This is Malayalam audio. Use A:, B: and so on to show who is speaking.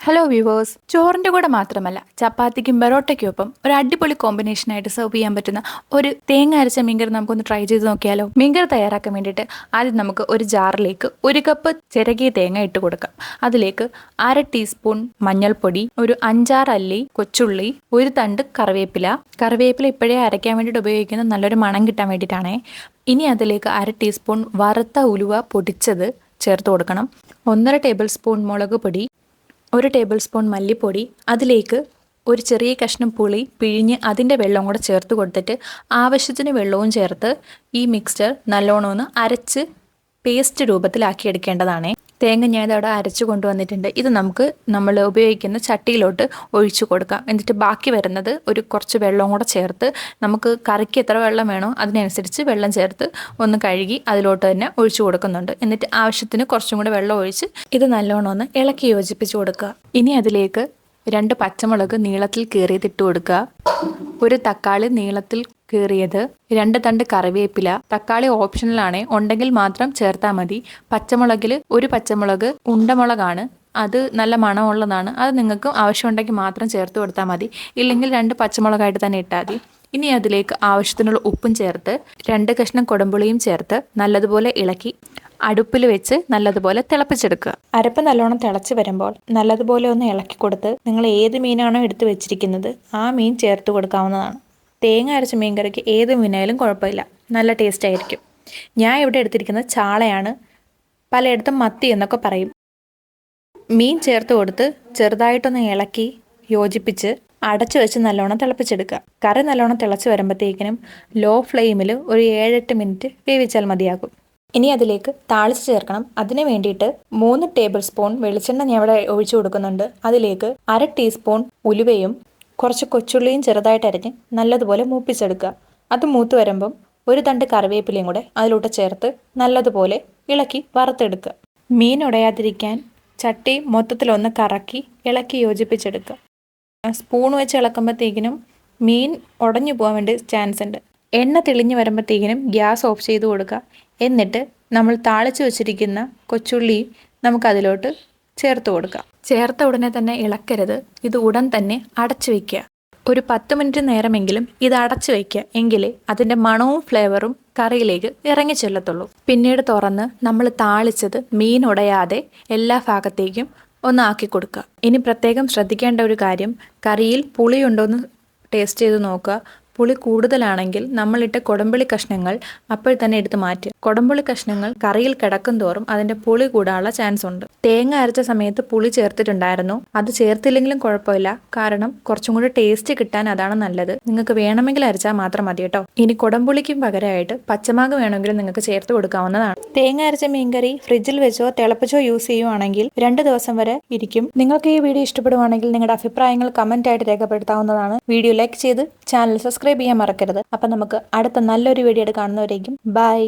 A: ഹലോ വ്യൂവേഴ്സ് ചോറിന്റെ കൂടെ മാത്രമല്ല ചപ്പാത്തിക്കും ബെറോട്ടയ്ക്കൊപ്പം ഒരു അടിപൊളി കോമ്പിനേഷനായിട്ട് സെർവ് ചെയ്യാൻ പറ്റുന്ന ഒരു തേങ്ങ അരച്ച മീൻകറി നമുക്കൊന്ന് ട്രൈ ചെയ്ത് നോക്കിയാലോ? മീൻകറി തയ്യാറാക്കാൻ വേണ്ടിയിട്ട് ആദ്യം നമുക്ക് ഒരു ജാറിലേക്ക് ഒരു കപ്പ് ചിരകിയ തേങ്ങ ഇട്ട് കൊടുക്കാം. അതിലേക്ക് അര ടീസ്പൂൺ മഞ്ഞൾപ്പൊടി ഒരു അഞ്ചാറ് അല്ലി കൊച്ചുള്ളി ഒരു തണ്ട് കറിവേപ്പില. കറിവേപ്പില ഇപ്പോഴേ അരയ്ക്കാൻ വേണ്ടിയിട്ട് ഉപയോഗിക്കുന്ന നല്ലൊരു മണം കിട്ടാൻ വേണ്ടിയിട്ടാണേ. ഇനി അതിലേക്ക് അര ടീസ്പൂൺ വറുത്ത ഉലുവ പൊടിച്ചത് ചേർത്ത് കൊടുക്കണം. ഒന്നര ടേബിൾ സ്പൂൺ മുളക് പൊടി ഒരു ടേബിൾ സ്പൂൺ മല്ലിപ്പൊടി അതിലേക്ക് ഒരു ചെറിയ കഷ്ണം പുളി പിഴിഞ്ഞ് അതിന്റെ വെള്ളം കൂടെ ചേർത്ത് കൊടുത്തിട്ട് ആവശ്യത്തിന് വെള്ളവും ചേർത്ത് ഈ മിക്സ്ചർ നല്ലോണം ഒന്ന് അരച്ച് പേസ്റ്റ് രൂപത്തിലാക്കി എടുക്കേണ്ടതാണ്. തേങ്ങ ഞാൻ അവിടെ അരച്ച് കൊണ്ടുവന്നിട്ടുണ്ട്. ഇത് നമുക്ക് നമ്മൾ ഉപയോഗിക്കുന്ന ചട്ടിയിലോട്ട് ഒഴിച്ചു കൊടുക്കാം. എന്നിട്ട് ബാക്കി വരുന്നത് ഒരു കുറച്ച് വെള്ളം കൂടെ ചേർത്ത് നമുക്ക് കറിക്ക് എത്ര വെള്ളം വേണോ അതിനനുസരിച്ച് വെള്ളം ചേർത്ത് ഒന്ന് കഴുകി അതിലോട്ട് തന്നെ ഒഴിച്ചു കൊടുക്കുന്നുണ്ട്. എന്നിട്ട് ആവശ്യത്തിന് കുറച്ചും കൂടെ വെള്ളം ഒഴിച്ച് ഇത് നല്ലോണം ഒന്ന് ഇളക്കി യോജിപ്പിച്ച് കൊടുക്കുക. ഇനി അതിലേക്ക് രണ്ട് പച്ചമുളക് നീളത്തിൽ കീറിയതിട്ട് കൊടുക്കുക. ഒരു തക്കാളി നീളത്തിൽ കീറിയത്. രണ്ട് തണ്ട് കറിവേപ്പില. തക്കാളി ഓപ്ഷണലാണ് ഉണ്ടെങ്കിൽ മാത്രം ചേർത്താൽ മതി. പച്ചമുളകിൽ ഒരു പച്ചമുളക് ഉണ്ടമുളകാണ്. അത് നല്ല മണമുള്ളതാണ്. അത് നിങ്ങൾക്ക് ആവശ്യമുണ്ടെങ്കിൽ മാത്രം ചേർത്ത് കൊടുത്താൽ മതി. ഇല്ലെങ്കിൽ രണ്ട് പച്ചമുളകായിട്ട് തന്നെ ഇട്ടാൽ മതി. ഇനി അതിലേക്ക് ആവശ്യത്തിനുള്ള ഉപ്പും ചേർത്ത് രണ്ട് കഷ്ണം കൊടമ്പുളിയും ചേർത്ത് നല്ലതുപോലെ ഇളക്കി അടുപ്പിൽ വെച്ച് നല്ലതുപോലെ തിളപ്പിച്ചെടുക്കുക. അരപ്പ് നല്ലോണം തിളച്ച് വരുമ്പോൾ നല്ലതുപോലെ ഒന്ന് ഇളക്കി കൊടുത്ത് നിങ്ങൾ ഏത് മീനാണോ എടുത്ത് വെച്ചിരിക്കുന്നത് ആ മീൻ ചേർത്ത് കൊടുക്കാവുന്നതാണ്. തേങ്ങ അരച്ച മീൻ കറിക്ക് ഏത് മീനായാലും കുഴപ്പമില്ല. നല്ല ടേസ്റ്റ് ആയിരിക്കും. ഞാൻ ഇവിടെ എടുത്തിരിക്കുന്നത് ചാളയാണ്. പലയിടത്തും മത്തി എന്നൊക്കെ പറയും. മീൻ ചേർത്ത് കൊടുത്ത് ചെറുതായിട്ടൊന്ന് ഇളക്കി യോജിപ്പിച്ച് അടച്ചു വെച്ച് നല്ലോണം തിളപ്പിച്ചെടുക്കുക. കറി നല്ലോണം തിളച്ച് വരുമ്പോഴത്തേക്കിനും ലോ ഫ്ലെയിമിൽ ഒരു ഏഴെട്ട് മിനിറ്റ് വേവിച്ചാൽ മതിയാകും. ഇനി അതിലേക്ക് താളിച്ച് ചേർക്കണം. അതിന് വേണ്ടിയിട്ട് മൂന്ന് ടേബിൾ സ്പൂൺ വെളിച്ചെണ്ണ ഞാൻ ഇവിടെ ഒഴിച്ചു കൊടുക്കുന്നുണ്ട്. അതിലേക്ക് അര ടീസ്പൂൺ ഉലുവയും കുറച്ച് കൊച്ചുള്ളിയും ചെറുതായിട്ട് അരിഞ്ഞ് നല്ലതുപോലെ മൂപ്പിച്ചെടുക്കുക. അത് മൂത്ത് വരുമ്പം ഒരു തണ്ട് കറിവേപ്പിലയും കൂടെ അതിലോട്ട് ചേർത്ത് നല്ലതുപോലെ ഇളക്കി വറുത്തെടുക്കുക. മീൻ ഉടയാതിരിക്കാൻ ചട്ടി മൊത്തത്തിലൊന്ന് കറക്കി ഇളക്കി യോജിപ്പിച്ചെടുക്കുക. സ്പൂൺ വെച്ച് ഇളക്കുമ്പോഴത്തേക്കിനും മീൻ ഉടഞ്ഞു പോകാൻ വേണ്ടി ചാൻസ് ഉണ്ട്. എണ്ണ തെളിഞ്ഞു വരുമ്പോഴത്തേക്കിനും ഗ്യാസ് ഓഫ് ചെയ്ത് കൊടുക്കുക. എന്നിട്ട് നമ്മൾ താളിച്ചു വെച്ചിരിക്കുന്ന കൊച്ചുള്ളി നമുക്കതിലോട്ട് ചേർത്ത് കൊടുക്കുക. ചേർത്ത ഉടനെ തന്നെ ഇളക്കരുത്. ഇത് ഉടൻ തന്നെ അടച്ചു വയ്ക്കുക ഒരു പത്ത് മിനിറ്റ് നേരമെങ്കിലും ഇത് അടച്ചു വയ്ക്കുക എങ്കിലേ അതിന്റെ മണവും ഫ്ലേവറും കറിയിലേക്ക് ഇറങ്ങി ചെല്ലത്തുള്ളൂ. പിന്നീട് തുറന്ന് നമ്മൾ താളിച്ചത് മീൻ ഉടയാതെ എല്ലാ ഭാഗത്തേക്കും ഒന്ന് ആക്കി കൊടുക്കുക. ഇനി പ്രത്യേകം ശ്രദ്ധിക്കേണ്ട ഒരു കാര്യം കറിയിൽ പുളിയുണ്ടോയെന്ന് ടേസ്റ്റ് ചെയ്ത് നോക്കുക. പുളി കൂടുതലാണെങ്കിൽ നമ്മളിട്ട കൊടമ്പിളി കഷ്ണങ്ങൾ അപ്പോൾ തന്നെ എടുത്ത് മാറ്റുക. കൊടമ്പുളി കഷ്ണങ്ങൾ കറിയിൽ കിടക്കും തോറും അതിന്റെ പുളി കൂടാനുള്ള ചാൻസ് ഉണ്ട്. തേങ്ങ അരച്ച സമയത്ത് പുളി ചേർത്തിട്ടുണ്ടായിരുന്നു. അത് ചേർത്തില്ലെങ്കിലും കുഴപ്പമില്ല. കാരണം കുറച്ചും കൂടി ടേസ്റ്റ് കിട്ടാൻ അതാണ് നല്ലത്. നിങ്ങൾക്ക് വേണമെങ്കിൽ അരച്ചാൽ മാത്രം മതി കേട്ടോ. ഇനി കൊടമ്പുളിക്കും പകരമായിട്ട് പച്ചമാങ്ങ വേണമെങ്കിലും നിങ്ങൾക്ക് ചേർത്ത് കൊടുക്കാവുന്നതാണ്. തേങ്ങ അരച്ച മീൻകറി ഫ്രിഡ്ജിൽ വെച്ചോ തിളപ്പിച്ചോ യൂസ് ചെയ്യുവാണെങ്കിൽ രണ്ട് ദിവസം വരെ ഇരിക്കും. നിങ്ങൾക്ക് ഈ വീഡിയോ ഇഷ്ടപ്പെടുവാണെങ്കിൽ നിങ്ങളുടെ അഭിപ്രായങ്ങൾ കമന്റ് ആയിട്ട് രേഖപ്പെടുത്താവുന്നതാണ്. വീഡിയോ ലൈക്ക് ചെയ്ത് ചാനൽ സബ്സ്ക്രൈബ് ചെയ്യാൻ മറക്കരുത്. അപ്പം നമുക്ക് അടുത്ത നല്ലൊരു വീഡിയോ കാണുന്നവരേക്കും. ബൈ